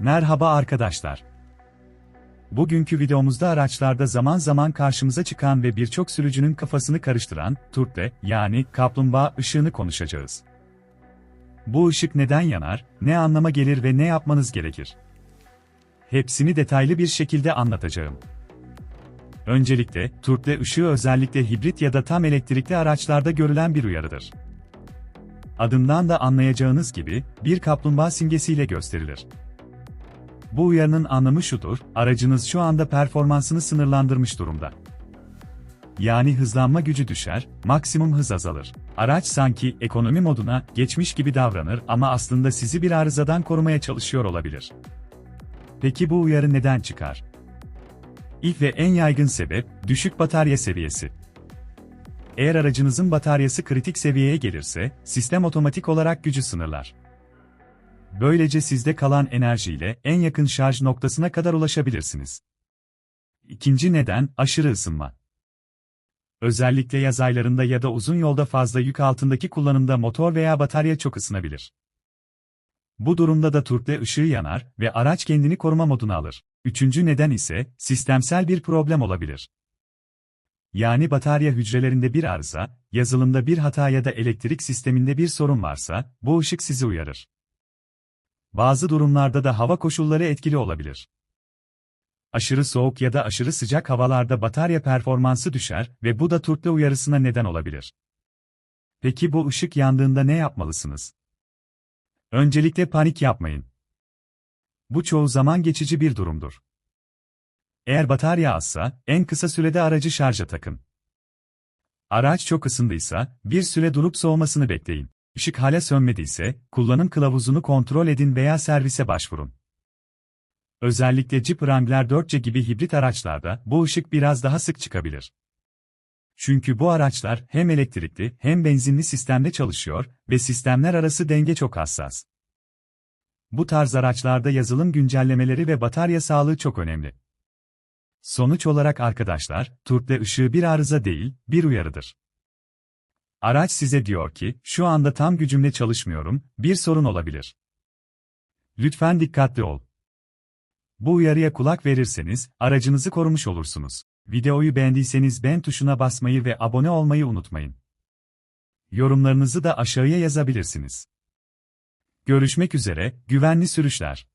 Merhaba arkadaşlar. Bugünkü videomuzda araçlarda zaman zaman karşımıza çıkan ve birçok sürücünün kafasını karıştıran turtle yani kaplumbağa ışığını konuşacağız. Bu ışık neden yanar, ne anlama gelir ve ne yapmanız gerekir? Hepsini detaylı bir şekilde anlatacağım. Öncelikle, turtle ışığı özellikle hibrit ya da tam elektrikli araçlarda görülen bir uyarıdır. Adından da anlayacağınız gibi, bir kaplumbağa simgesiyle gösterilir. Bu uyarının anlamı şudur, aracınız şu anda performansını sınırlandırmış durumda. Yani hızlanma gücü düşer, maksimum hız azalır. Araç sanki ekonomi moduna geçmiş gibi davranır ama aslında sizi bir arızadan korumaya çalışıyor olabilir. Peki bu uyarı neden çıkar? İlk ve en yaygın sebep, düşük batarya seviyesi. Eğer aracınızın bataryası kritik seviyeye gelirse, sistem otomatik olarak gücü sınırlar. Böylece sizde kalan enerjiyle en yakın şarj noktasına kadar ulaşabilirsiniz. İkinci neden, aşırı ısınma. Özellikle yaz aylarında ya da uzun yolda fazla yük altındaki kullanımda motor veya batarya çok ısınabilir. Bu durumda da turple ışığı yanar ve araç kendini koruma moduna alır. Üçüncü neden ise, sistemsel bir problem olabilir. Yani batarya hücrelerinde bir arıza, yazılımda bir hata ya da elektrik sisteminde bir sorun varsa, bu ışık sizi uyarır. Bazı durumlarda da hava koşulları etkili olabilir. Aşırı soğuk ya da aşırı sıcak havalarda batarya performansı düşer ve bu da turtle uyarısına neden olabilir. Peki bu ışık yandığında ne yapmalısınız? Öncelikle panik yapmayın. Bu çoğu zaman geçici bir durumdur. Eğer batarya azsa, en kısa sürede aracı şarja takın. Araç çok ısındıysa, bir süre durup soğumasını bekleyin. Işık hala sönmediyse, kullanım kılavuzunu kontrol edin veya servise başvurun. Özellikle Jeep Wrangler 4C gibi hibrit araçlarda bu ışık biraz daha sık çıkabilir. Çünkü bu araçlar hem elektrikli hem benzinli sistemde çalışıyor ve sistemler arası denge çok hassas. Bu tarz araçlarda yazılım güncellemeleri ve batarya sağlığı çok önemli. Sonuç olarak arkadaşlar, turtle ışığı bir arıza değil, bir uyarıdır. Araç size diyor ki, şu anda tam gücümle çalışmıyorum, bir sorun olabilir. Lütfen dikkatli ol. Bu uyarıya kulak verirseniz, aracınızı korumuş olursunuz. Videoyu beğendiyseniz beğen tuşuna basmayı ve abone olmayı unutmayın. Yorumlarınızı da aşağıya yazabilirsiniz. Görüşmek üzere, güvenli sürüşler.